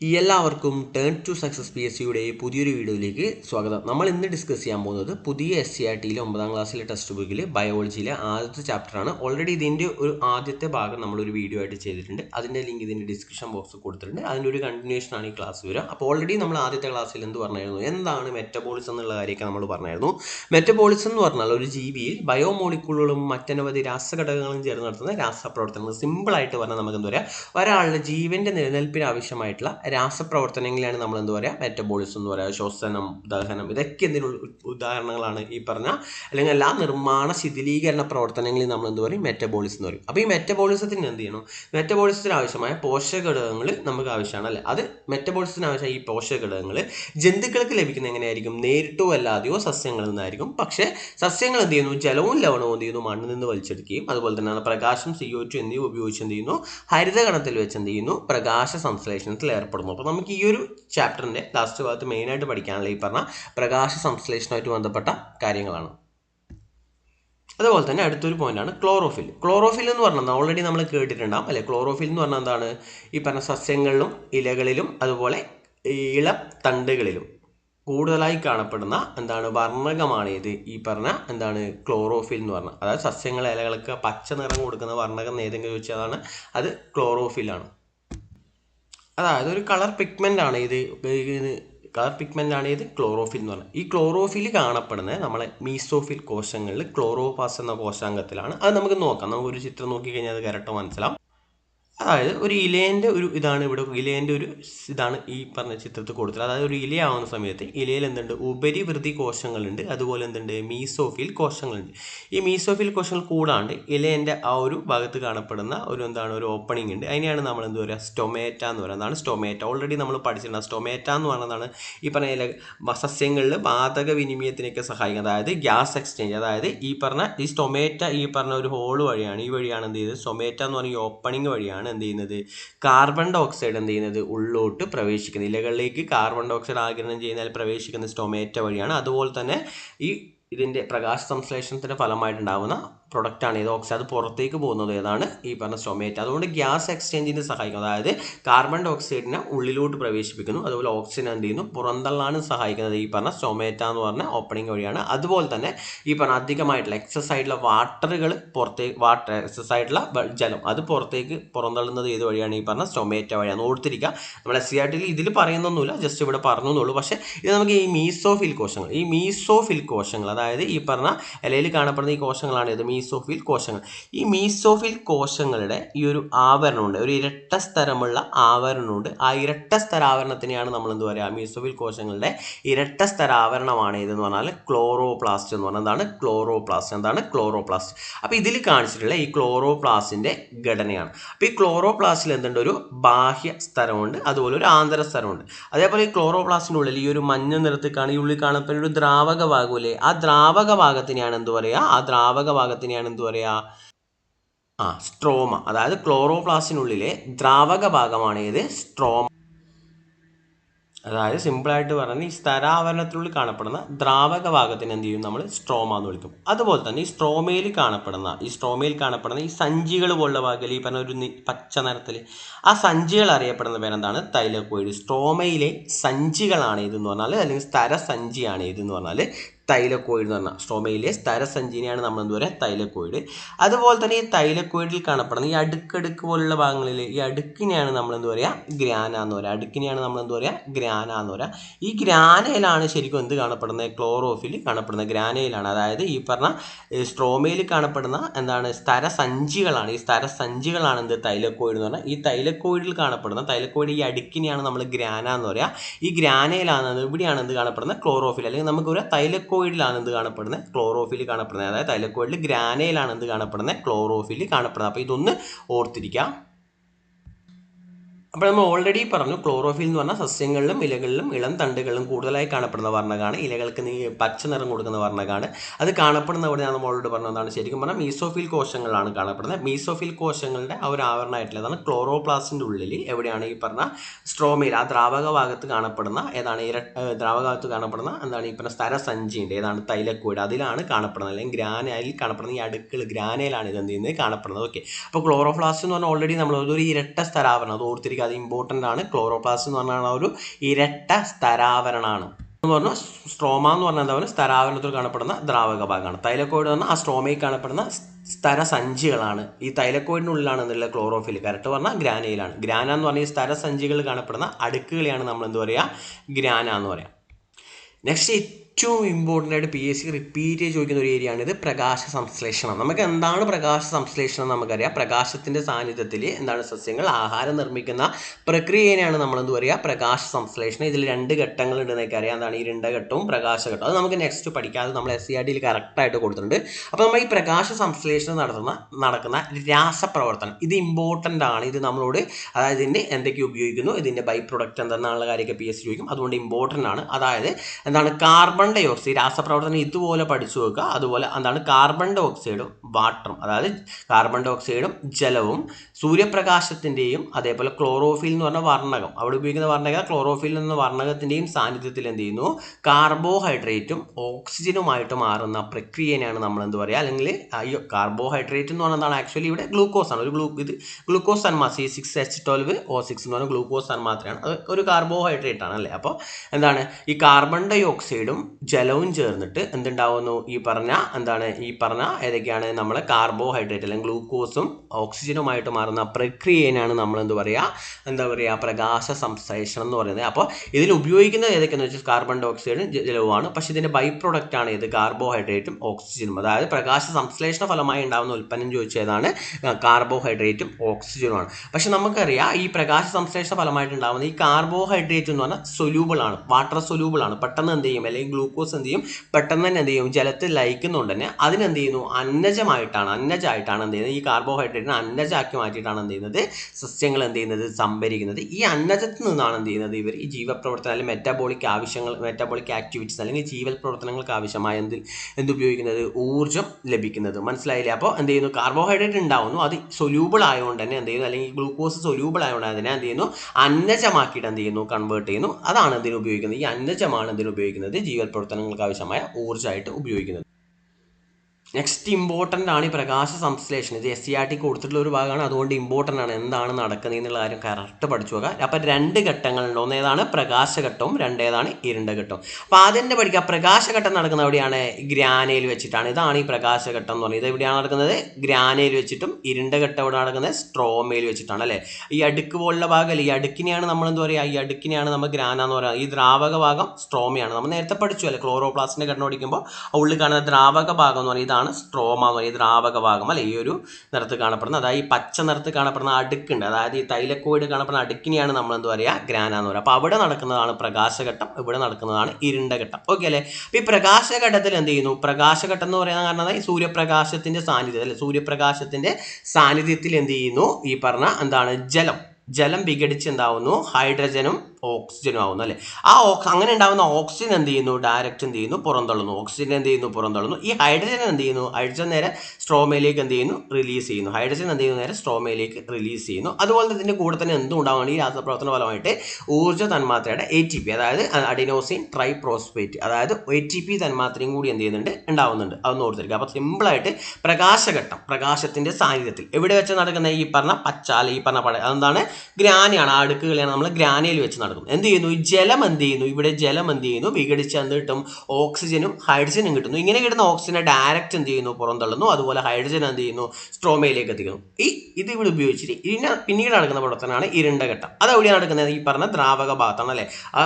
എല്ലാവർക്കും turn to success P S സിയുടെ പുതിയൊരു വീഡിയോയിലേക്ക് സ്വാഗതം. നമ്മൾ ഇന്ന് ഡിസ്കസ് ചെയ്യാൻ പോകുന്നത് പുതിയ എസ് സി ആർ ടിയിലെ ഒമ്പതാം ക്ലാസ്സിലെ ടെക്സ്റ്റ് ബുക്കിൽ ബയോളജിയിലെ ആദ്യത്തെ ചാപ്റ്ററാണ് ഓൾറെഡി ഇതിന്റെ ഒരു ആദ്യത്തെ ഭാഗം നമ്മളൊരു വീഡിയോ ആയിട്ട് ചെയ്തിട്ടുണ്ട്. അതിന്റെ ലിങ്ക് ഇതിന്റെ ഡിസ്ക്രിപ്ഷൻ ബോക്സ് കൊടുത്തിട്ടുണ്ട്. അതിന്റെ ഒരു കണ്ടിന്യൂഷൻ ആണ് ഈ ക്ലാസ് വരിക. അപ്പോൾ ഓൾറെഡി നമ്മൾ ആദ്യത്തെ ക്ലാസ്സിൽ എന്ത് പറഞ്ഞായിരുന്നു? എന്താണ് മെറ്റബോളിസം എന്നുള്ള കാര്യമൊക്കെ നമ്മൾ പറഞ്ഞായിരുന്നു. മെറ്റബോളിസം എന്ന് പറഞ്ഞാൽ ഒരു ജീവിയിൽ ബയോമോളിക്കൂളുകളും മറ്റനവധി രാസഘടകങ്ങളും ചേർന്ന് നടത്തുന്ന രാസപ്രവർത്തനങ്ങൾ സിമ്പിളായിട്ട് പറഞ്ഞാൽ നമുക്ക് എന്താ പറയുക ഒരാളുടെ ജീവന്റെ നിലനിൽപ്പിന് ആവശ്യമായിട്ടുള്ള രാസപ്രവർത്തനങ്ങളെയാണ് നമ്മൾ എന്ത് പറയുക മെറ്റബോളിസം എന്ന് പറയുക ശ്വസനം ദഹനം ഇതൊക്കെ എന്തിനുള്ള ഉദാഹരണങ്ങളാണ് ഈ പറഞ്ഞ അല്ലെങ്കിൽ എല്ലാ നിർമ്മാണ ശിഥിലീകരണ പ്രവർത്തനങ്ങളിൽ നമ്മൾ എന്ത് പറയും മെറ്റബോളിസം എന്ന് പറയും. അപ്പോൾ ഈ മെറ്റബോളിസത്തിന് എന്ത് ചെയ്യണം? മെറ്റബോളിസത്തിന് ആവശ്യമായ പോഷക ഘടകങ്ങൾ നമുക്ക് ആവശ്യമാണ് അല്ലേ? അത് മെറ്റബോളിസത്തിന് ആവശ്യമായ ഈ പോഷക ഘടകങ്ങൾ ജന്തുക്കൾക്ക് ലഭിക്കുന്ന എങ്ങനെയായിരിക്കും? നേരിട്ടോ അല്ലാതെയോ സസ്യങ്ങളിൽ നിന്നായിരിക്കും. പക്ഷേ സസ്യങ്ങൾ എന്ത് ചെയ്യുന്നു? ജലവും ലവണവും എന്ത് ചെയ്യുന്നു? മണ്ണിൽ നിന്ന് വലിച്ചെടുക്കുകയും അതുപോലെ തന്നെയാണ് പ്രകാശം സിയോറ്റു എന്നിവ ഉപയോഗിച്ച് എന്ത് ചെയ്യുന്നു? ഹരിതഗണത്തിൽ വെച്ച് എന്ത് ചെയ്യുന്നു? പ്രകാശ സംശ്ലേഷണത്തിൽ ഏർപ്പെടുന്നു അപ്പോൾ നമുക്ക് ഈ ഒരു ചാപ്റ്ററിന്റെ ലാസ്റ്റ് ഭാഗത്ത് മെയിനായിട്ട് പഠിക്കാനുള്ള ഈ പറഞ്ഞ പ്രകാശ സംശ്ലേഷണമായിട്ട് ബന്ധപ്പെട്ട കാര്യങ്ങളാണ്. അതുപോലെ തന്നെ അടുത്തൊരു പോയിന്റാണ് ക്ലോറോഫിൽ ക്ലോറോഫിൽ എന്ന് പറഞ്ഞാൽ ഓൾറെഡി നമ്മൾ കേട്ടിട്ടുണ്ടാകും അല്ലെ? ക്ലോറോഫിൽ എന്ന് പറഞ്ഞാൽ എന്താണ്? ഈ പറഞ്ഞ സസ്യങ്ങളിലും ഇലകളിലും അതുപോലെ ഇളം തണ്ടുകളിലും കൂടുതലായി കാണപ്പെടുന്ന എന്താണ്? വർണകമാണ് ഇത്. ഈ പറഞ്ഞ എന്താണ്? ക്ലോറോഫിൽ എന്ന് പറഞ്ഞാൽ. അതായത് സസ്യങ്ങളെ ഇലകൾക്ക് പച്ച നിറം കൊടുക്കുന്ന വർണകം ഏതെങ്കിലും ചോദിച്ചാൽ അതാണ് അത് ക്ലോറോഫിലാണ് അതായത് ഒരു കളർ പിഗ്മെന്റ് ആണ് ഇത് കളർ പിഗ്മെന്റ് ആണ് ഇത് ക്ലോറോഫിൽ എന്ന് പറഞ്ഞാൽ ഈ ക്ലോറോഫിൽ കാണപ്പെടുന്നത് നമ്മളെ മീസോഫിൽ കോശങ്ങളിൽ ക്ലോറോപാസ് എന്ന കോശാംഗത്തിലാണ്. അത് നമുക്ക് നോക്കാം. നമുക്ക് ഒരു ചിത്രം നോക്കിക്കഴിഞ്ഞാൽ അത് കറക്റ്റ് മനസ്സിലാവും. അതായത് ഒരു ഇലേന്റെ ഒരു ഇതാണ് ഇവിടെ ഇലേന്റെ ഒരു ഇതാണ് ഈ പറഞ്ഞ ചിത്രത്തിൽ കൊടുത്തത്. അതായത് ഒരു ഇലയാവുന്ന സമയത്ത് ഇലയിൽ എന്തുണ്ട്? ഉപരിവൃതി കോശങ്ങളുണ്ട്. അതുപോലെ എന്തുണ്ട്? മീസോഫിൽ കോശങ്ങളുണ്ട്. ഈ മീസോഫിൽ കോശങ്ങൾ കൂടാണ്ട് ഇലേന്റെ ആ ഒരു ഭാഗത്ത് കാണപ്പെടുന്ന ഒരു എന്താണ്? ഒരു ഓപ്പണിംഗ് ഉണ്ട്. അതിനെയാണ് നമ്മൾ എന്ത് പറയുക സ്റ്റൊമേറ്റ എന്ന് പറയുന്നത്. അതാണ് സ്റ്റൊമേറ്റ ഓൾറെഡി നമ്മൾ പഠിച്ചിട്ടുണ്ട്. സ്റ്റൊമേറ്റ എന്ന് പറയുന്നതാണ് ഈ പറഞ്ഞ ഇല സസ്യങ്ങളിൽ വാതക വിനിമയത്തിനൊക്കെ സഹായിക്കുന്നത്. അതായത് ഗ്യാസ് എക്സ്ചേഞ്ച്. അതായത് ഈ പറഞ്ഞ ഈ സ്റ്റൊമേറ്റ ഈ പറഞ്ഞ ഒരു ഹോൾ വഴിയാണ്. ഈ വഴിയാണ് എന്ത് ചെയ്തത്? സ്റ്റൊമേറ്റ എന്ന് പറഞ്ഞ ഈ ഓപ്പണിംഗ് വഴിയാണ് എന്ത് ചെയ്യുന്നത്? കാർബൺ ഡയോക്സൈഡ് എന്ത് ചെയ്യുന്നത്? ഉള്ളോട്ട് പ്രവേശിക്കുന്നത്. ഇലകളിലേക്ക് കാർബൺ ഡയോക്സൈഡ് ആഗിരണം ചെയ്യുന്നതിൽ പ്രവേശിക്കുന്ന സ്റ്റൊമേറ്റ വഴിയാണ്. അതുപോലെ തന്നെ ഈ ഇതിന്റെ പ്രകാശ സംശ്ലേഷണത്തിന്റെ ഫലമായിട്ടുണ്ടാകുന്ന പ്രൊഡക്റ്റാണ് ഇത് ഓക്സൈഡ് അത് പുറത്തേക്ക് പോകുന്നത് ഏതാണ്? ഈ പറഞ്ഞ സ്റ്റൊമേറ്റ അതുകൊണ്ട് ഗ്യാസ് എക്സ്ചേഞ്ചിനെ സഹായിക്കും. അതായത് കാർബൺ ഡൈ ഓക്സൈഡിനെ ഉള്ളിലോട്ട് പ്രവേശിപ്പിക്കുന്നു. അതുപോലെ ഓക്സിജൻ എന്ത് ചെയ്യുന്നു? പുറന്തള്ളാനും സഹായിക്കുന്നത് ഈ പറഞ്ഞ സ്റ്റൊമേറ്റ എന്ന് പറഞ്ഞ ഓപ്പണിംഗ് വഴിയാണ്. അതുപോലെ തന്നെ ഈ പറഞ്ഞ അധികമായിട്ടുള്ള എക്സസ് ആയിട്ടുള്ള വാട്ടറുകൾ പുറത്തേക്ക് വാട്ടർ എക്സസ് ആയിട്ടുള്ള ജലം. അത് പുറത്തേക്ക് പുറന്തള്ളുന്നത് ഏത് വഴിയാണ്? ഈ പറഞ്ഞ സ്റ്റൊമേറ്റ വഴിയാണ്. ഓർത്തിരിക്കുക. നമ്മൾ എസ് സി ആർ ടിയിൽ ഇതിൽ പറയുന്നൊന്നുമില്ല. ജസ്റ്റ് ഇവിടെ പറഞ്ഞു എന്നുള്ളൂ പക്ഷേ ഇത് നമുക്ക് ഈ മീസോഫിൽ കോശങ്ങൾ ഈ മീസോഫിൽ കോശങ്ങൾ അതായത് ഈ പറഞ്ഞ ഇലയിൽ കാണപ്പെടുന്ന ഈ കോശങ്ങളാണ് ഇത്. മീസോഫിൽ കോശങ്ങൾ. ഈ മീസോഫിൽ കോശങ്ങളുടെ ഈ ഒരു ആവരണമുണ്ട്. ഒരു ഇരട്ട സ്ഥലമുള്ള ആവരണമുണ്ട്. ആ ഇരട്ട സ്ഥരാവരണത്തിനെയാണ് നമ്മൾ എന്ത് പറയുക മീസോഫിൽ കോശങ്ങളുടെ ഇരട്ട സ്ഥരാവരണമാണ് ഇതെന്ന് പറഞ്ഞാൽ ക്ലോറോപ്ലാസ്റ്റ് എന്ന് പറഞ്ഞാൽ എന്താണ്? ക്ലോറോപ്ലാസ്റ്റ്. എന്താണ്? ക്ലോറോപ്ലാസ്റ്റ്. അപ്പോൾ ഇതിൽ കാണിച്ചിട്ടുള്ള ഈ ക്ലോറോപ്ലാസ്റ്റിന്റെ ഘടനയാണ്. അപ്പോൾ ഈ ക്ലോറോപ്ലാസ്റ്റിൽ എന്തുണ്ട്? ഒരു ബാഹ്യ സ്ഥലമുണ്ട് അതുപോലെ ഒരു ആന്തര സ്ഥലമുണ്ട് അതേപോലെ ഈ ക്ലോറോപ്ലാസ്റ്റിന്റെ ഉള്ളിൽ ഈ ഒരു മഞ്ഞ നിറത്തിൽ കാണുന്ന ഈ ഉള്ളിൽ കാണപ്പെടുന്ന ഒരു ദ്രാവക ഭാഗമില്ലേ ആ ദ്രാവക ഭാഗത്തിനെയാണ് എന്ത് പറയുക ആ ദ്രാവക ഭാഗത്തിനെയാണ് എന്തു പറയുക ആ സ്ട്രോമ അതായത് ക്ലോറോപ്ലാസ്റ്റിനുള്ളിലെ ദ്രാവക ഭാഗമാണ് ഏത്? സ്ട്രോമ അതായത് സിമ്പിളായിട്ട് പറഞ്ഞാൽ ഈ സ്ഥരാവരണത്തിനുള്ളിൽ കാണപ്പെടുന്ന ദ്രാവക ഭാഗത്തിന് എന്ത് ചെയ്യും? നമ്മൾ സ്ട്രോമ എന്ന് വിളിക്കും. അതുപോലെ തന്നെ ഈ സ്ട്രോമയിൽ കാണപ്പെടുന്ന ഈ സ്ട്രോമയിൽ കാണപ്പെടുന്ന ഈ സഞ്ചികൾ പോലുള്ള ഭാഗത്തിൽ ഈ പറഞ്ഞ ഒരു പച്ച നിറത്തിൽ ആ സഞ്ചികൾ അറിയപ്പെടുന്ന പേരെന്താണ്? തൈലക്കോയിഡ്. സ്ട്രോമയിലെ സഞ്ചികളാണ് ഇതെന്ന് പറഞ്ഞാൽ അല്ലെങ്കിൽ സ്ഥരസഞ്ചിയാണ് ഇതെന്ന് പറഞ്ഞാൽ തൈലക്കോയിഡ് എന്ന് പറഞ്ഞാൽ സ്ട്രോമയിലെ സ്ഥരസഞ്ചിനെയാണ് നമ്മൾ എന്ത് പറയുക തൈലക്കോയിഡ്. അതുപോലെ തന്നെ ഈ തൈലക്കോയിഡിൽ കാണപ്പെടുന്ന ഈ അടുക്കടുക്ക് പോലുള്ള ഭാഗങ്ങളിൽ ഈ അടുക്കിനെയാണ് നമ്മൾ എന്ത് പറയുക ഗ്രാന എന്ന് പറയുക അടുക്കിനെയാണ് നമ്മൾ എന്ത് പറയുക ഗ്രാന എന്ന് പറയുക ഈ ഗ്രാനയിലാണ് ശരിക്കും എന്ത് കാണപ്പെടുന്നത്? ക്ലോറോഫിൽ കാണപ്പെടുന്നത്. ഗ്രാനയിലാണ്. അതായത് ഈ പറഞ്ഞ സ്ട്രോമയിൽ കാണപ്പെടുന്ന എന്താണ്? സ്ഥരസഞ്ചികളാണ് ഈ സ്ഥരസഞ്ചികളാണ് എന്ത്? തൈലക്കോയിഡ് എന്ന് പറഞ്ഞാൽ ഈ തൈലക്കോയിഡിൽ കാണപ്പെടുന്ന തൈലക്കോയിഡ് ഈ അടുക്കിനെയാണ് നമ്മൾ ഗ്രാന എന്ന് പറയുക ഈ ഗ്രാനയിലാണ് ഇവിടെയാണ് എന്ത് കാണപ്പെടുന്നത്? ക്ലോറോഫിൽ. അല്ലെങ്കിൽ നമുക്ക് ഒരു തൈലക്കോ തൈലക്കോയിഡിലാണ് എന്ത് കാണപ്പെടുന്നത്? ക്ലോറോഫിൽ കാണപ്പെടുന്നത്. അതായത് തൈലക്കോയിഡിൽ ഗ്രാനയിലാണ് എന്ത് കാണപ്പെടുന്നത്? ക്ലോറോഫിൽ കാണപ്പെടുന്നത്. അപ്പോൾ ഇതൊന്ന് ഓർത്തിരിക്കാം. അപ്പോൾ നമ്മൾ ഓൾറെഡി പറഞ്ഞു ക്ലോറോഫിൽ എന്ന് പറഞ്ഞാൽ സസ്യങ്ങളിലും ഇലകളിലും ഇളം തണ്ടുകളിലും കൂടുതലായി കാണപ്പെടുന്ന വർണകാണ് ഇലകൾക്ക് നീ പച്ച നിറം കൊടുക്കുന്ന വർണകാണ് അത് കാണപ്പെടുന്ന അവിടെ നമ്മൾ ഓൾറെഡി പറഞ്ഞതാണ് ശരിക്കും പറഞ്ഞാൽ മീസോഫിൽ കോശങ്ങളാണ് കാണപ്പെടുന്നത്. മീസോഫിൽ കോശങ്ങളുടെ ആ ഒരു ആവരണമായിട്ടുള്ളതാണ് ക്ലോറോപ്ലാസ്റ്റിന്റെ ഉള്ളിൽ എവിടെയാണ് ഈ പറഞ്ഞ സ്ട്രോമയിൽ ആ ദ്രാവക ഭാഗത്ത് കാണപ്പെടുന്ന ഏതാണ്? ഇര ദ്രാവക കാണപ്പെടുന്ന എന്താണ് ഈ പറഞ്ഞ സ്ഥരസഞ്ചിയുണ്ട് ഏതാണ്? തൈലക്കൂട്. അതിലാണ് കാണപ്പെടുന്നത്. അല്ലെങ്കിൽ ഗ്രാനയിൽ കാണപ്പെടുന്ന ഈ അടുക്കൾ ഗ്രാനയിലാണ് ഇത് എന്ത് ചെയ്യുന്നത്? കാണപ്പെടുന്നത്. ഓക്കെ അപ്പോൾ ക്ലോറോപ്ലാസ്റ്റ് എന്ന് പറഞ്ഞാൽ ഓൾറെഡി നമ്മൾ ഒരു ഇരട്ട സ്ഥലാവരണം അത് ഓർത്തിരിക്കുക അത് ഇമ്പോർട്ടന്റ് ആണ്. ക്ലോറോപ്ലാസ്റ്റ് എന്ന് പറഞ്ഞാൽ ഒരു ഇരട്ട സ്തരാവരണമാണ് എന്ന് പറഞ്ഞാൽ സ്ട്രോമ എന്ന് പറഞ്ഞാൽ എന്താ പറയുക? സ്തരാവരണത്തിൽ കാണപ്പെടുന്ന ദ്രാവക ഭാഗമാണ്. തൈലക്കോയിഡ് എന്ന് പറഞ്ഞാൽ ആ സ്ട്രോമയിൽ കാണപ്പെടുന്ന സ്ഥരസഞ്ചികളാണ്. ഈ തൈലക്കോയിഡിനുള്ളിലാണ് എന്നുള്ള ക്ലോറോഫിൽ കറക്റ്റ് പറഞ്ഞാൽ ഗ്രാനയിലാണ്. ഗ്രാന എന്ന് പറഞ്ഞാൽ ഈ സ്ഥരസഞ്ചികൾ കാണപ്പെടുന്ന അടുക്കുകളെയാണ് നമ്മൾ എന്ത് പറയുക? ഗ്രാന എന്ന് പറയാം നെക്സ്റ്റ് ഏറ്റവും ഇമ്പോർട്ടന്റ് ആയിട്ട് പി എസ് സി റിപ്പീറ്റ് ചെയ്ത് ചോദിക്കുന്ന ഒരു ഏരിയ ആണ് ഇത് പ്രകാശ സംശ്ലേഷണം. നമുക്ക് എന്താണ് പ്രകാശ സംശ്ലേഷണം നമുക്കറിയാം. പ്രകാശത്തിന്റെ സാന്നിധ്യത്തിൽ എന്താണ് സസ്യങ്ങൾ ആഹാരം നിർമ്മിക്കുന്ന പ്രക്രിയയാണ് നമ്മൾ എന്ത് പറയുക? പ്രകാശ സംശ്ലേഷണം. ഇതിൽ രണ്ട് ഘട്ടങ്ങൾ ഉണ്ടെന്നൊക്കെ അറിയാം. എന്താണ് ഈ രണ്ട് ഘട്ടവും പ്രകാശഘട്ടവും അത് നമുക്ക് നെക്സ്റ്റ് പഠിക്കാതെ നമ്മൾ എസ് സി ആർ ഡിയിൽ കറക്റ്റായിട്ട് കൊടുത്തിട്ടുണ്ട്. അപ്പോൾ നമ്മൾ ഈ പ്രകാശ സംശ്ലേഷണം നടത്തുന്ന നടക്കുന്ന രാസപ്രവർത്തനം. ഇത് ഇമ്പോർട്ടന്റ് ആണ്. ഇത് നമ്മളോട് അതായത് ഇതിന്റെ എന്തൊക്കെ ഉപയോഗിക്കുന്നു? ഇതിന്റെ ബൈ പ്രൊഡക്റ്റ് എന്തെന്നുള്ള കാര്യമൊക്കെ പി എസ് സി ചോദിക്കും. അതുകൊണ്ട് ഇമ്പോർട്ടന്റ് ആണ്. അതായത് എന്താണ് കാർബൺ ഡൈ ഓക്സൈഡ് രാസപ്രവർത്തനം ഇതുപോലെ പഠിച്ചു വെക്കുക. അതുപോലെ എന്താണ്? കാർബൺ ഡൈ ഓക്സൈഡും വാട്ടറും അതായത് കാർബൺ ഡൈ ഓക്സൈഡും ജലവും സൂര്യപ്രകാശത്തിന്റെയും അതേപോലെ ക്ലോറോഫിൽ എന്ന് പറഞ്ഞ വർണകം. അവിടെ ഉപയോഗിക്കുന്ന വർണക ക്ലോറോഫിൽ എന്ന വർണകത്തിന്റെയും സാന്നിധ്യത്തിൽ എന്ത് ചെയ്യുന്നു? കാർബോഹൈഡ്രേറ്റും ഓക്സിജനുമായിട്ട് മാറുന്ന പ്രക്രിയനെയാണ് നമ്മൾ എന്ത് പറയുക? അല്ലെങ്കിൽ അയ്യോ കാർബോഹൈഡ്രേറ്റ് എന്ന് പറഞ്ഞാൽ ആക്ച്വലി ഇവിടെ ഗ്ലൂക്കോസ് ആണ്. ഒരു ഗ്ലൂ ഇത് ഗ്ലൂക്കോസ് ആണ് C six H twelve O six എന്ന് പറഞ്ഞാൽ ഗ്ലൂക്കോസ് തന്മാത്രയാണ്. അത് ഒരു കാർബോഹൈഡ്രേറ്റ് ആണ് അല്ലേ? അപ്പോൾ എന്താണ്? ഈ കാർബൺ ഡൈ ഓക്സൈഡും ജലവും ചേർന്നിട്ട് എന്തുണ്ടാവുന്നു? ഈ പറഞ്ഞ എന്താണ്? ഈ പറഞ്ഞ ഏതൊക്കെയാണ്? നമ്മൾ കാർബോഹൈഡ്രേറ്റ് അല്ലെങ്കിൽ ഗ്ലൂക്കോസും ഓക്സിജനുമായിട്ട് മാറുന്ന പ്രക്രിയയാണ് നമ്മൾ എന്ത് പറയുക എന്താ പറയുക പ്രകാശ സംശ്ലേഷണം എന്ന് പറയുന്നത്. അപ്പോൾ ഇതിൽ ഉപയോഗിക്കുന്നത് ഏതൊക്കെയെന്ന് വെച്ചാൽ കാർബൺ ഡൈ ഓക്സൈഡും ജലവുമാണ്. പക്ഷേ ഇതിന്റെ ബൈ പ്രൊഡക്റ്റ് ആണ് ഇത് കാർബോഹൈഡ്രേറ്റും ഓക്സിജനും അതായത് പ്രകാശ സംശ്ലേഷണ ഫലമായി ഉണ്ടാകുന്ന ഉൽപ്പന്നം ചോദിച്ചതാണ് കാർബോഹൈഡ്രേറ്റും ഓക്സിജനുമാണ് പക്ഷെ നമുക്കറിയാം ഈ പ്രകാശ സംശ്ലേഷണ ഫലമായിട്ട് ഉണ്ടാകുന്ന ഈ കാർബോഹൈഡ്രേറ്റ് എന്ന് പറഞ്ഞാൽ സൊല്യൂബിൾ ആണ്. വാട്ടർ സൊല്യൂബിൾ ആണ്. പെട്ടെന്ന് എന്ത് ചെയ്യും? അല്ലെങ്കിൽ ഗ്ലൂക്കോസ് എന്ത് ചെയ്യും? പെട്ടെന്ന് തന്നെ എന്ത് ചെയ്യും? ജലത്തിൽ ലയിക്കുന്നുണ്ട് തന്നെ അതിനെന്ത് ചെയ്യുന്നു? അന്നജമായിട്ടാണ് അന്നജമായിട്ടാണ് എന്ത് ചെയ്യുന്നത്? ഈ കാർബോഹൈഡ്രേറ്റിനെ അന്നജാക്കി മാറ്റിയിട്ടാണ് എന്ത് ചെയ്യുന്നത്? സസ്യങ്ങൾ എന്ത് ചെയ്യുന്നത്? സംഭരിക്കുന്നത്. ഈ അന്നജത്തിൽ നിന്നാണ് എന്ത് ചെയ്യുന്നത് ഇവർ ഈ ജീവപ്രവർത്തനം അല്ലെങ്കിൽ മെറ്റാബോളിക് ആവശ്യങ്ങൾ മെറ്റാബോളിക് ആക്ടിവിറ്റീസ് അല്ലെങ്കിൽ ജീവൽ പ്രവർത്തനങ്ങൾക്ക് ആവശ്യമായ എന്ത് എന്ത് ഉപയോഗിക്കുന്നത്? ഊർജം ലഭിക്കുന്നത്. മനസ്സിലായില്ലേ? അപ്പോൾ എന്ത് ചെയ്യുന്നു? കാർബോഹൈഡ്രേറ്റ് ഉണ്ടാവുന്നു. അത് സൊല്യൂബിൾ ആയതുകൊണ്ട് തന്നെ എന്ത് ചെയ്യുന്നു? അല്ലെങ്കിൽ ഗ്ലൂക്കോസ് സൊല്യൂബിൾ ആയതുകൊണ്ട് അതിനെ എന്ത് ചെയ്യുന്നു? അന്നജമാക്കിയിട്ട് എന്ത് ചെയ്യുന്നു? കൺവേർട്ട് ചെയ്യുന്നു. അതാണ് എന്തിനു ഉപയോഗിക്കുന്നത്? ഈ അന്നജമാണ് എന്തിനു ഉപയോഗിക്കുന്നത്? ജീവൽ പ്രവർത്തനങ്ങൾക്ക് ആവശ്യമായ ഊർജമായിട്ട് ഉപയോഗിക്കുന്നത്. നെക്സ്റ്റ് ഇമ്പോർട്ടന്റ് ആണ് ഈ പ്രകാശ സംശ്ലേഷണം. ഇത് എസ് സി ആർ ടി കൊടുത്തിട്ടുള്ള ഒരു ഭാഗമാണ്. അതുകൊണ്ട് ഇമ്പോർട്ടന്റ് ആണ് എന്താണ് നടക്കുന്നത് എന്നുള്ള കാര്യം കറക്റ്റ് പഠിച്ചു നോക്കുക അപ്പം രണ്ട് ഘട്ടങ്ങളുണ്ട്. ഒന്നേതാണ് പ്രകാശഘട്ടവും രണ്ടേതാണ് ഇരുണ്ട ഘട്ടവും അപ്പോൾ ആദ്യം പഠിക്കുക പ്രകാശഘട്ടം നടക്കുന്നത് എവിടെയാണ്? ഗ്രാനയിൽ വെച്ചിട്ടാണ്. ഇതാണ് ഈ പ്രകാശഘട്ടം എന്ന് പറയുന്നത്. ഇത് എവിടെയാണ് നടക്കുന്നത്? ഗ്രാനയിൽ വെച്ചിട്ടും ഇരുണ്ട ഘട്ടം എവിടെ നടക്കുന്നത്? സ്ട്രോമയിൽ വെച്ചിട്ടാണ് അല്ലേ? ഈ അടുക്ക് പോലുള്ള ഭാഗമല്ലേ? ഈ അടുക്കിനെയാണ് നമ്മൾ എന്താ പറയുക? ഈ അടുക്കിനെയാണ് നമ്മൾ ഗ്രാന എന്ന് പറയുന്നത് ഈ ദ്രാവക ഭാഗം സ്ട്രോമയാണ്. നമ്മൾ നേരത്തെ പഠിച്ചു അല്ലേ? ക്ലോറോപ്ലാസ്റ്റിന്റെ ഘടന പഠിക്കുമ്പോൾ ഉള്ളിൽ കാണുന്ന ദ്രാവക ഭാഗം എന്ന് പറയുന്നത് ഇതാണ് സ്ട്രോമ എന്ന് ദ്രാവക ഭാഗം അല്ലെ? ഈ ഒരു നിറത്ത് കാണപ്പെടുന്നത്. അതായത് ഈ പച്ച നിറത്ത് കാണപ്പെടുന്ന അടുക്കുണ്ട്. അതായത് ഈ തൈലക്കോയിഡ് കാണപ്പെടുന്ന അടുക്കിനെയാണ് നമ്മൾ എന്താ പറയുക? ഗ്രാന എന്ന് പറയുക. അപ്പോൾ അവിടെ നടക്കുന്നതാണ് പ്രകാശഘട്ടം. ഇവിടെ നടക്കുന്നതാണ് ഇരുണ്ട ഘട്ടം ഓക്കെ അല്ലേ? അപ്പോൾ ഈ പ്രകാശഘട്ടത്തിൽ എന്ത് ചെയ്യുന്നു? പ്രകാശഘട്ടം എന്ന് പറയുന്ന കാരണം ഈ സൂര്യപ്രകാശത്തിന്റെ സാന്നിധ്യം അല്ലെ? സൂര്യപ്രകാശത്തിന്റെ സാന്നിധ്യത്തിൽ എന്ത് ചെയ്യുന്നു? ഈ പറഞ്ഞ എന്താണ്? ജലം. ജലം വിഘടിച്ച് എന്താവുന്നു? ഹൈഡ്രജനും ഓക്സിജനും ആവുന്നു അല്ലേ? ആ ഓക്സ് അങ്ങനെ ഉണ്ടാകുന്ന ഓക്സിജൻ എന്ത് ചെയ്യുന്നു? ഡയറക്റ്റ് എന്ത് ചെയ്യുന്നു? പുറന്തള്ളുന്നു. ഓക്സിജൻ എന്ത് ചെയ്യുന്നു? പുറന്തള്ളുന്നു. ഈ ഹൈഡ്രജൻ എന്ത് ചെയ്യുന്നു? ഹൈഡ്രജൻ നേരെ സ്ട്രോമയിലേക്ക് എന്ത് ചെയ്യുന്നു? റിലീസ് ചെയ്യുന്നു. ഹൈഡ്രജൻ എന്ത് ചെയ്യുന്നു? നേരെ സ്ട്രോമയിലേക്ക് റിലീസ് ചെയ്യുന്നു. അതുപോലെ തന്നെ ഇതിന്റെ കൂടെ തന്നെ എന്തും ഉണ്ടാവുകയാണ് ഈ രാസപ്രവർത്തന ഫലമായിട്ട് ഊർജ തന്മാത്രയുടെ എ ടി പി അതായത് അഡിനോസിൻ ട്രൈ പ്രോസ്പേറ്റ് അതായത് എ ടി പി തന്മാത്രയും കൂടി എന്ത് ചെയ്യുന്നുണ്ട്? ഉണ്ടാവുന്നുണ്ട്. അതൊന്ന് ഓർത്തിരിക്കുക. അപ്പോൾ സിമ്പിളായിട്ട് പ്രകാശഘട്ടം പ്രകാശത്തിന്റെ സാന്നിധ്യത്തിൽ. എവിടെ വെച്ച് നടക്കുന്ന ഈ പറഞ്ഞ പച്ചാല ഈ പറഞ്ഞ പട അതെന്താണ്? ഗ്രാനിയാണ്. അടുക്കുകളെയാണ് നമ്മൾ ഗ്രാനയിൽ വെച്ച് നടക്കുന്നത്. എന്ത് ചെയ്യുന്നു? ജലം എന്ത് ചെയ്യുന്നു? ഇവിടെ ജലം എന്ത് ചെയ്യുന്നു? വിഘടിച്ച് എന്ത് കിട്ടും ഓക്സിജനും ഹൈഡ്രജനും കിട്ടുന്നു. ഇങ്ങനെ കിട്ടുന്ന ഓക്സിജനെ ഡയറക്റ്റ് എന്ത് ചെയ്യുന്നു? പുറന്തള്ളുന്നു അതുപോലെ ഹൈഡ്രജൻ എന്ത് ചെയ്യുന്നു? സ്ട്രോമയിലേക്ക് എത്തിക്കുന്നു. ഈ ഇത് ഇവിടെ ഉപയോഗിച്ചിട്ട് ഇതിനെ പിന്നീട് നടക്കുന്ന പ്രവർത്തനമാണ് ഇരുണ്ട ഘട്ടം. അത് എവിടെയാണ് നടക്കുന്നത്? ഈ പറഞ്ഞ ദ്രാവക ഭാഗത്താണ് അല്ലേ? ആ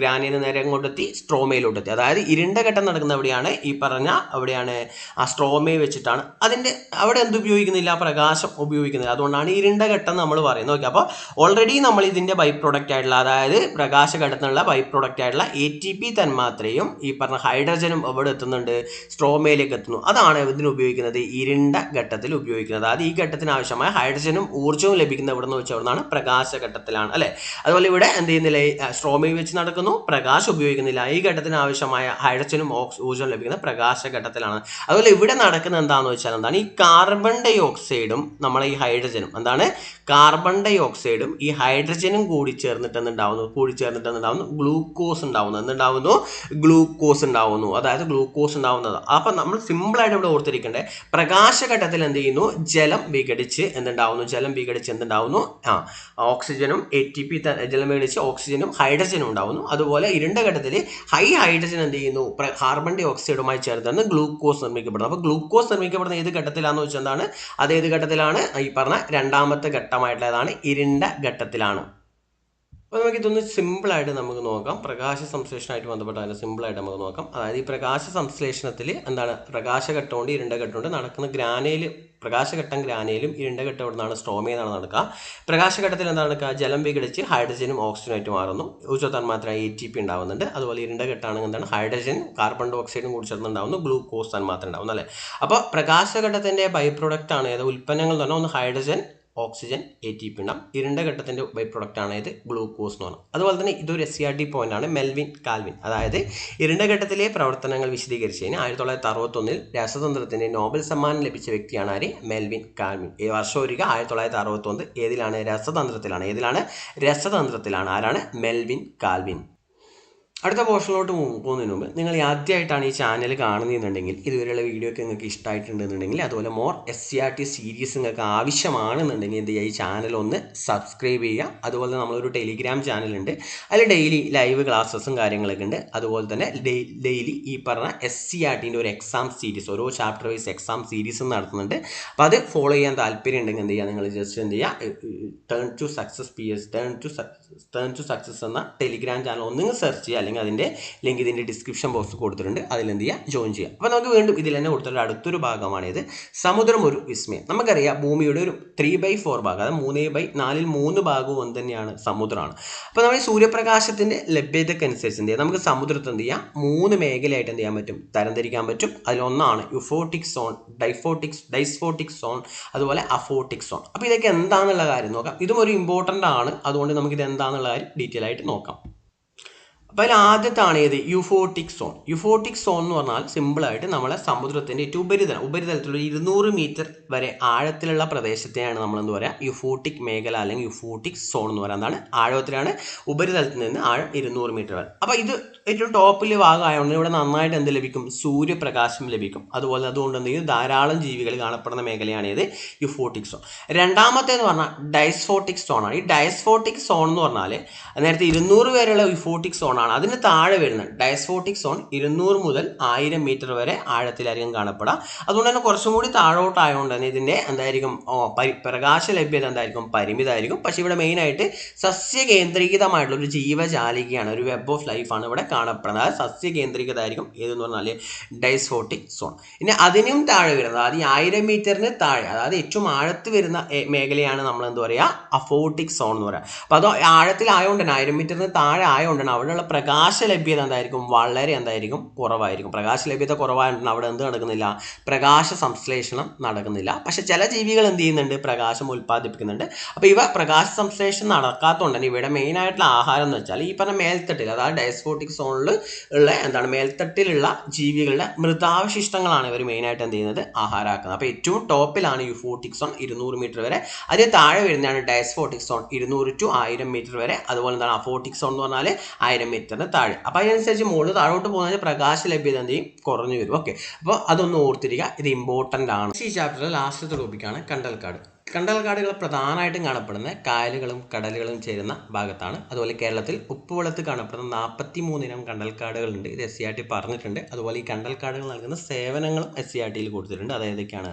ഗ്രാനിന് നേരെ കൊണ്ടെത്തി സ്ട്രോമയിലോട്ട് എത്തി. അതായത് ഇരുണ്ട ഘട്ടം നടക്കുന്ന എവിടെയാണ്? ഈ പറഞ്ഞ അവിടെയാണ്. ആ സ്ട്രോമയിൽ വെച്ചിട്ടാണ്. അതിന്റെ അവിടെ എന്ത് ഉപയോഗിക്കുന്നില്ല? പ്രകാശം ഉപയോഗിക്കുന്നില്ല. അതുകൊണ്ടാണ് ഇരുണ്ട ഘട്ടം നമ്മൾ പറയുന്നത്. ഓക്കെ അപ്പോൾ ഓൾറെഡി നമ്മൾ ഇതിന്റെ ബൈ പ്രൊഡക്റ്റ് ആയിട്ടുള്ള അതായത് പ്രകാശഘട്ടത്തിനുള്ള ബൈ പ്രൊഡക്റ്റ് ആയിട്ടുള്ള എ ടി പി തന്മാത്രയും ഈ പറഞ്ഞ ഹൈഡ്രജനും എവിടെ എത്തുന്നുണ്ട് സ്ട്രോമയിലേക്ക് എത്തുന്നു. അതാണ് ഇതിന് ഉപയോഗിക്കുന്നത് ഇരുണ്ട ഘട്ടത്തിൽ ഉപയോഗിക്കുന്നത്. അതായത് ഈ ഘട്ടത്തിന് ആവശ്യമായ ഹൈഡ്രജനും ഊർജവും ലഭിക്കുന്ന എവിടെ നിന്ന് വെച്ചാൽ എവിടുന്നാണ് പ്രകാശഘട്ടത്തിലാണ് അല്ലേ? അതുപോലെ ഇവിടെ എന്ത് ചെയ്യുന്നില്ല സ്ട്രോമയിൽ വെച്ച് നടക്കുന്നു പ്രകാശം ഉപയോഗിക്കുന്നില്ല. ഈ ഘട്ടത്തിന് ആവശ്യമായ ഹൈഡ്രജനും ഓക്സ് ഊർജവും ലഭിക്കുന്ന പ്രകാശഘട്ടത്തിലാണ്. അതുപോലെ ഇവിടെ നടക്കുന്നത് എന്താണെന്ന് വെച്ചാൽ എന്താണ് ഈ കാർബൺ ഡൈ ഓക്സൈഡും നമ്മളെ ഈ ഹൈഡ്രജനും എന്താണ്? കാർബൺ ഡൈ ഓക്സൈഡും ഈ ഹൈഡ്രജനും കൂടി ചേർന്നിട്ട് എന്തുണ്ടാവുന്നു കൂടി ചേർന്നിട്ട് ഉണ്ടാവുന്നു ഗ്ലൂക്കോസ് ഉണ്ടാവുന്നു. എന്തുണ്ടാവുന്നു? ഗ്ലൂക്കോസ് ഉണ്ടാവുന്നു. അതായത് ഗ്ലൂക്കോസ് ഉണ്ടാവുന്നത്. അപ്പം നമ്മൾ സിമ്പിളായിട്ട് ഇവിടെ ഓർത്തിരിക്കേണ്ടേ പ്രകാശഘട്ടത്തിൽ എന്ത് ചെയ്യുന്നു? ജലം വിഘടിച്ച് എന്തുണ്ടാവുന്നു? ജലം വിഘടിച്ച് എന്തുണ്ടാവുന്നു? ആ ഓക്സിജനും എ ടി പി ജലം വിഘടിച്ച് ഓക്സിജനും ഹൈഡ്രജനും ഉണ്ടാവുന്നു. അതുപോലെ ഇരുണ്ട ഘട്ടത്തിൽ ഹൈ ഹൈഡ്രജൻ എന്ത് ചെയ്യുന്നു? കാർബൺ ഡൈ ഓക്സൈഡുമായി ചേർന്നാണ് ഗ്ലൂക്കോസ് നിർമ്മിക്കപ്പെടുന്നത് അപ്പോൾ ഗ്ലൂക്കോസ് നിർമ്മിക്കപ്പെടുന്ന ഏത് ഘട്ടത്തിലാണെന്ന് വെച്ചാൽ എന്താണ്? അത് ഏത് ഘട്ടത്തിലാണ്? ഈ പറഞ്ഞ രണ്ടാമത്തെ ഘട്ടമായിട്ടുള്ളതാണ് ഇരുണ്ട ഘട്ടത്തിലാണ്. അപ്പോൾ നമുക്ക് ഇതൊന്ന് സിമ്പിളായിട്ട് നമുക്ക് നോക്കാം. പ്രകാശ സംശ്ലേഷണമായിട്ട് ബന്ധപ്പെട്ട അതിന് സിമ്പിളായിട്ട് നമുക്ക് നോക്കാം. അതായത് ഈ പ്രകാശ സംശ്ലേഷണത്തിൽ എന്താണ്? പ്രകാശഘട്ടമുണ്ട് ഇരുണ്ട ഘട്ടമുണ്ട്. നടക്കുന്ന ഗ്രാനയിൽ പ്രകാശഘട്ടം ഗ്രാനയിലും ഇരുണ്ട ഘട്ടം ഇവിടെ നിന്നാണ് സ്ട്രോമിയെന്നാണ് നടക്കുക. പ്രകാശഘട്ടത്തിൽ എന്താണ് നടക്കുക? ജലം വിഘടിച്ച് ഹൈഡ്രജനും ഓക്സിജനുമായിട്ട് മാറുന്നു. ഊർജ തന്മാത്ര എ ടി പി ഉണ്ടാവുന്നുണ്ട്. അതുപോലെ ഇരുണ്ട ഘട്ടമാണെങ്കിൽ എന്താണ്? ഹൈഡ്രജൻ കാർബൺ ഡൈ ഓക്സൈഡും കൂടി ചേർന്നുണ്ടാവുന്നു. ഗ്ലൂക്കോസ് തന്മാത്ര ഉണ്ടാവുന്നു അല്ലേ? അപ്പോൾ പ്രകാശഘട്ടത്തിന്റെ ബൈ പ്രൊഡക്റ്റ് ആണ്. ഏത്? ഉൽപ്പന്നങ്ങൾ എന്ന് പറഞ്ഞാൽ ഒന്ന് hydrogen oxygen A T P ഉണ്ടാവും ഇരുണ്ട ഘട്ടത്തിന്റെ ബൈ പ്രൊഡക്റ്റ് ആണ് ഇത് ഗ്ലൂക്കോസ് എന്ന് പറയുന്നത് അതുപോലെ തന്നെ ഇതൊരു S C R T point ആണ് മെൽവിൻ കാൽവിൻ അതായത് ഇരുണ്ട ഘട്ടത്തിലെ പ്രവർത്തനങ്ങൾ വിശദീകരിച്ചതിന് ആയിരത്തി തൊള്ളായിരത്തി അറുപത്തൊന്നിൽ രാസതന്ത്രത്തിന്റെ നോബൽ സമ്മാനം ലഭിച്ച വ്യക്തിയാണ് ആര്? മെൽവിൻ കാൽവിൻ ഈ വർഷം ഒരിക്കൽ ആയിരത്തി തൊള്ളായിരത്തി അറുപത്തൊന്ന് ഏതിലാണ്? രസതന്ത്രത്തിലാണ്. ഏതിലാണ്? രസതന്ത്രത്തിലാണ്. ആരാണ്? മെൽവിൻ കാൽവിൻ അടുത്ത പോർഷനിലോട്ട് പോകുന്നതിന് മുമ്പ് നിങ്ങൾ ആദ്യമായിട്ടാണ് ഈ ചാനൽ കാണുന്നതെന്നുണ്ടെങ്കിൽ ഇതുവരെയുള്ള വീഡിയോ ഒക്കെ നിങ്ങൾക്ക് ഇഷ്ടമായിട്ടുണ്ടെന്നുണ്ടെങ്കിൽ അതുപോലെ more S C R T series നിങ്ങൾക്ക് ആവശ്യമാണെന്നുണ്ടെങ്കിൽ എന്ത് ചെയ്യുക ഈ ചാനൽ ഒന്ന് സബ്സ്ക്രൈബ് ചെയ്യുക. അതുപോലെ നമ്മളൊരു ടെലിഗ്രാം ചാനലുണ്ട് അതിൽ ഡെയിലി ലൈവ് ക്ലാസ്സസും കാര്യങ്ങളൊക്കെ ഉണ്ട്. അതുപോലെ തന്നെ ഡെയിലി ഈ പറഞ്ഞ എസ് സി ആർ ടിന്റെ ഒരു എക്സാം സീരീസ് ഓരോ ചാപ്റ്റർ വൈസ് എക്സാം സീരീസ് നടത്തുന്നുണ്ട്. അപ്പോൾ അത് ഫോളോ ചെയ്യാൻ താല്പര്യം ഉണ്ടെങ്കിൽ എന്ത് ചെയ്യുക നിങ്ങൾ ജസ്റ്റ് എന്ത് ചെയ്യുക turn to success P S turn to success turn to success എന്ന ടെലിഗ്രാം ചാനൽ ഒന്നും സെർച്ച് ചെയ്യുക. അല്ലെങ്കിൽ അതിന്റെ ലിങ്ക് ഇതിന്റെ ഡിസ്ക്രിപ്ഷൻ ബോക്സ് കൊടുത്തിട്ടുണ്ട്. അതിൽ എന്ത് ചെയ്യുക? ജോയിൻ ചെയ്യുക. അപ്പോൾ നമുക്ക് വീണ്ടും ഇതിൽ തന്നെ കൊടുത്തിട്ടുള്ള അടുത്തൊരു ഭാഗമാണിത്. സമുദ്രം ഒരു വിസ്മയം. നമുക്കറിയാം ഭൂമിയുടെ ഒരു ത്രീ ബൈ ഫോർ ഭാഗം അതായത് മൂന്ന് ബൈ നാലിൽ മൂന്ന് ഭാഗവും ഒന്ന് തന്നെയാണ് സമുദ്രമാണ്. അപ്പോൾ നമ്മൾ സൂര്യപ്രകാശത്തിന്റെ ലഭ്യതക്കനുസരിച്ച് എന്ത് ചെയ്യാം? നമുക്ക് സമുദ്രത്തെ എന്ത് ചെയ്യാം? മൂന്ന് മേഖലയായിട്ട് എന്ത് ചെയ്യാൻ പറ്റും? തരംതിരിക്കാൻ പറ്റും. അതിലൊന്നാണ് യുഫോട്ടിക് സോൺ ഡൈഫോട്ടിക്സ് ഡൈസ്ഫോട്ടിക് സോൺ അതുപോലെ അഫോട്ടിക് സോൺ. അപ്പോൾ ഇതൊക്കെ എന്താണെന്നുള്ള കാര്യം നോക്കാം. ഇതും ഒരു ഇമ്പോർട്ടന്റ് ആണ്. അതുകൊണ്ട് നമുക്ക് ഇത് എന്താണെന്നുള്ള കാര്യം ഡീറ്റെയിൽ ആയിട്ട് നോക്കാം. അപ്പോൾ അതിൽ ആദ്യത്താണ് ഏത് യുഫോട്ടിക് സോൺ. യുഫോട്ടിക് സോൺ എന്ന് പറഞ്ഞാൽ സിമ്പിളായിട്ട് നമ്മളെ സമുദ്രത്തിന്റെ ഏറ്റവും ഉപരിതലം. ഉപരിതലത്തിലുള്ള ഇരുന്നൂറ് മീറ്റർ വരെ ആഴത്തിലുള്ള പ്രദേശത്തെയാണ് നമ്മൾ എന്ന് പറയുക യുഫോട്ടിക് മേഖല അല്ലെങ്കിൽ യുഫോട്ടിക് സോൺ എന്ന് പറയുന്നതാണ് ആഴത്തിലാണ് ഉപരിതലത്തിൽ നിന്ന് ആഴം ഇരുന്നൂറ് മീറ്റർ വരെ. അപ്പോൾ ഇത് ഏറ്റവും ടോപ്പിൽ ഭാഗമായതുകൊണ്ട് ഇവിടെ നന്നായിട്ട് എന്ത് ലഭിക്കും? സൂര്യപ്രകാശം ലഭിക്കും. അതുപോലെ അതുകൊണ്ട് എന്ത് ചെയ്യും? ധാരാളം ജീവികൾ കാണപ്പെടുന്ന മേഖലയാണ് ഏത് യുഫോട്ടിക് സോൺ. രണ്ടാമത്തേന്ന് പറഞ്ഞാൽ ഡയസ്ഫോട്ടിക് സോൺ ആണ്. ഈ ഡയസ്ഫോട്ടിക് സോൺ എന്ന് പറഞ്ഞാൽ നേരത്തെ ഇരുന്നൂറ് വരെയുള്ള യുഫോട്ടിക് സോൺ ആണ്. അതിന് താഴെ വരുന്നത്. ഡയസ്ഫോട്ടിക് സോൺ ഇരുന്നൂറ് മുതൽ ആയിരം മീറ്റർ വരെ ആഴത്തിലായിരിക്കും കാണപ്പെടാം. അതുകൊണ്ട് തന്നെ കുറച്ചും കൂടി താഴോട്ടായതുകൊണ്ട് തന്നെ ഇതിന്റെ എന്തായിരിക്കും പ്രകാശ ലഭ്യത എന്തായിരിക്കും പരിമിതമായിരിക്കും പക്ഷേ ഇവിടെ മെയിനായിട്ട് സസ്യ കേന്ദ്രീകൃതമായിട്ടുള്ള ഒരു ജീവജാലികയാണ് ഒരു വെബ് ഓഫ് ലൈഫാണ് ഇവിടെ കാണപ്പെടുന്നത്. അതായത് സസ്യ കേന്ദ്രീകൃതമായിരിക്കും ഏതെന്ന് പറഞ്ഞാൽ ഡൈസ്ഫോട്ടിക് സോൺ ഇനി അതിനും താഴെ വരുന്നത് അതായത് ആയിരം മീറ്ററിന് താഴെ അതായത് ഏറ്റവും ആഴത്ത് വരുന്ന മേഖലയാണ് നമ്മൾ എന്താ പറയുക അഫോട്ടിക് സോൺ എന്ന് പറയുക അപ്പോൾ അത് ആഴത്തിലായതുകൊണ്ട് തന്നെ ആയിരം മീറ്ററിന് താഴെ ആയതുകൊണ്ട് തന്നെ അവിടെയുള്ള പ്രകാശ ലഭ്യത എന്തായിരിക്കും? വളരെ എന്തായിരിക്കും? കുറവായിരിക്കും. പ്രകാശ ലഭ്യത കുറവായതുകൊണ്ട് അവിടെ എന്ത് നടക്കുന്നില്ല? പ്രകാശ സംശ്ലേഷണം നടക്കുന്നില്ല. പക്ഷെ ചില ജീവികൾ എന്ത് ചെയ്യുന്നുണ്ട്? പ്രകാശം ഉൽപ്പാദിപ്പിക്കുന്നുണ്ട്. അപ്പോൾ ഇവ പ്രകാശ സംശ്ലേഷണം നടക്കാത്തതുകൊണ്ട് തന്നെ ഇവിടെ മെയിൻ ആയിട്ടുള്ള ആഹാരം എന്ന് വെച്ചാൽ ഈ പറഞ്ഞ മേൽത്തട്ടിൽ അതായത് ഡയസ്പോട്ടിക് സോണിൽ ഉള്ള എന്താണ്? മേൽത്തട്ടിലുള്ള ജീവികളുടെ മൃതാവശിഷ്ടങ്ങളാണ് ഇവർ മെയിനായിട്ട് എന്ത് ചെയ്യുന്നത്? ആഹാരമാക്കുന്നത്. അപ്പോൾ ഏറ്റവും ടോപ്പിലാണ് യുഫോട്ടിക് സോൺ ഇരുന്നൂറ് മീറ്റർ വരെ. അതിന് താഴെ വരുന്നതാണ് ഡയസ്ഫോട്ടിക് സോൺ ഇരുന്നൂറ് ടു ആയിരം മീറ്റർ വരെ. അതുപോലെ എന്താണ്? അഫോട്ടിക് സോൺ എന്ന് പറഞ്ഞാൽ ആയിരം മീറ്ററിന് താഴെ. അപ്പോൾ അതിനനുസരിച്ച് മുകളിൽ താഴോട്ട് പോകുന്നതിന് പ്രകാശ ലഭ്യത എന്ത് ചെയ്യും? കുറഞ്ഞു വരും. ഓക്കെ അപ്പോൾ അതൊന്ന് ഓർത്തിരിക്കുക. ഇത് ഇമ്പോർട്ടന്റ് ആണ്. ഈ ചാപ്റ്ററിലെ ലാസ്റ്റത്തെ ടോപ്പിക്കാണ് കണ്ടൽക്കാട്. കണ്ടൽക്കാടുകൾ പ്രധാനമായിട്ടും കാണപ്പെടുന്ന കായലുകളും കടലുകളും ചേരുന്ന ഭാഗത്താണ്. അതുപോലെ കേരളത്തിൽ ഉപ്പുവെള്ളത്ത് കാണപ്പെടുന്ന നാൽപ്പത്തി മൂന്നിനം കണ്ടൽക്കാടുകളുണ്ട്. ഇത് എസ് സി ആർ ടി പറഞ്ഞിട്ടുണ്ട്. അതുപോലെ ഈ കണ്ടൽക്കാടുകൾ നൽകുന്ന സേവനങ്ങളും എസ് സി ആർ ടിയിൽ കൊടുത്തിട്ടുണ്ട്. അതായതൊക്കെയാണ്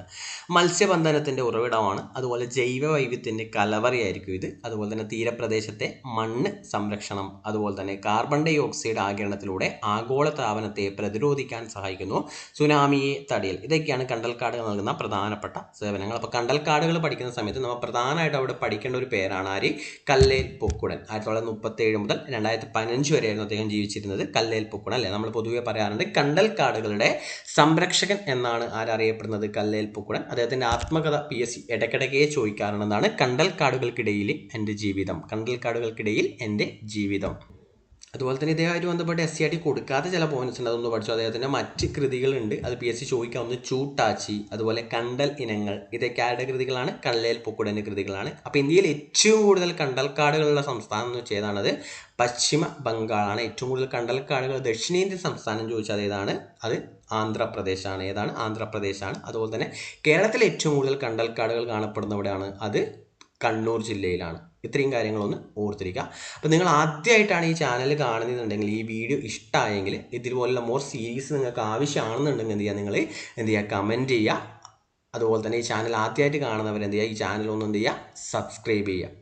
മത്സ്യബന്ധനത്തിന്റെ ഉറവിടമാണ്. അതുപോലെ ജൈവ വൈവിധ്യത്തിന്റെ കലവറയായിരിക്കും ഇത്. അതുപോലെ തന്നെ തീരപ്രദേശത്തെ മണ്ണ് സംരക്ഷണം. അതുപോലെ തന്നെ കാർബൺ ഡൈ ഓക്സൈഡ് ആകിരണത്തിലൂടെ ആഗോള താപനത്തെ പ്രതിരോധിക്കാൻ സഹായിക്കുന്നു. സുനാമിയെ തടയൽ. ഇതൊക്കെയാണ് കണ്ടൽക്കാടുകൾ നൽകുന്ന പ്രധാനപ്പെട്ട സേവനങ്ങൾ. അപ്പോൾ കണ്ടൽക്കാടുകൾ പഠിക്കുന്ന സമയത്ത് നമ്മൾ പ്രധാനമായിട്ട് അവിടെ പഠിക്കേണ്ട ഒരു പേരാണ് ആര്? കല്ലേൽ പൊക്കുടൻ. ആയിരത്തി തൊള്ളായിരത്തി മുതൽ രണ്ടായിരത്തി പതിനഞ്ച് വരെയായിരുന്നു അദ്ദേഹം ജീവിച്ചിരുന്നത്. കല്ലേൽ പൊക്കുടൻ അല്ലേ? നമ്മൾ പൊതുവെ പറയാറുണ്ട് കണ്ടൽക്കാടുകളുടെ സംരക്ഷകൻ എന്നാണ് ആരറിയപ്പെടുന്നത് കല്ലേൽ പൊക്കുടൻ. അദ്ദേഹത്തിന്റെ ആത്മകഥ പി എസ് സി ഇടയ്ക്കിടയ്ക്കേ ചോദിക്കാറുണ്ടെന്നാണ് കണ്ടൽക്കാടുകൾക്കിടയിൽ എന്റെ ജീവിതം. കണ്ടൽക്കാടുകൾക്കിടയിൽ എന്റെ ജീവിതം. അതുപോലെ തന്നെ ഇതേമായിട്ട് ബന്ധപ്പെട്ട് എസ് സി ആർ ടി കൊടുക്കാത്ത ചില പോയിന്റ്സ് ഉണ്ട്. അതൊന്ന് പഠിച്ചു? അദ്ദേഹത്തിന്റെ മറ്റ് കൃതികളുണ്ട്. അത് പി എസ് സി ചോദിക്കാവുന്ന ചൂട്ടാച്ചി അതുപോലെ കണ്ടൽ ഇനങ്ങൾ. ഇതൊക്കെ ആരുടെ കൃതികളാണ്? കള്ളേൽ പൊക്കുടന്റെ കൃതികളാണ്. അപ്പോൾ ഇന്ത്യയിൽ ഏറ്റവും കൂടുതൽ കണ്ടൽക്കാടുകളുള്ള സംസ്ഥാനം എന്ന് വെച്ചാൽ ഏതാണത്? പശ്ചിമ ബംഗാളാണ്. ഏറ്റവും കൂടുതൽ കണ്ടൽക്കാടുകൾ ദക്ഷിണേന്ത്യൻ സംസ്ഥാനം ചോദിച്ചാൽ ഏതാണ്? അത് ആന്ധ്രാപ്രദേശാണ്. ഏതാണ്? ആന്ധ്രാപ്രദേശാണ്. അതുപോലെ തന്നെ കേരളത്തിൽ ഏറ്റവും കൂടുതൽ കണ്ടൽക്കാടുകൾ കാണപ്പെടുന്ന എവിടെയാണ് അത് കണ്ണൂർ ജില്ലയിലാണ്. ഇത്രയും കാര്യങ്ങളൊന്ന് ഓർത്തിരിക്കുക. അപ്പോൾ നിങ്ങൾ ആദ്യമായിട്ടാണ് ഈ ചാനൽ കാണുന്നതെന്നുണ്ടെങ്കിൽ ഈ വീഡിയോ ഇഷ്ടമായെങ്കിൽ ഇതുപോലുള്ള മോർ സീരീസ് നിങ്ങൾക്ക് ആവശ്യമാണെന്നുണ്ടെങ്കിൽ എന്ത് ചെയ്യുക? നിങ്ങൾ എന്ത് ചെയ്യുക? കമന്റ് ചെയ്യുക. അതുപോലെ തന്നെ ഈ ചാനൽ ആദ്യമായിട്ട് കാണുന്നവർ എന്ത് ചെയ്യുക? ഈ ചാനൽ ഒന്ന് എന്ത് ചെയ്യുക? സബ്സ്ക്രൈബ് ചെയ്യുക.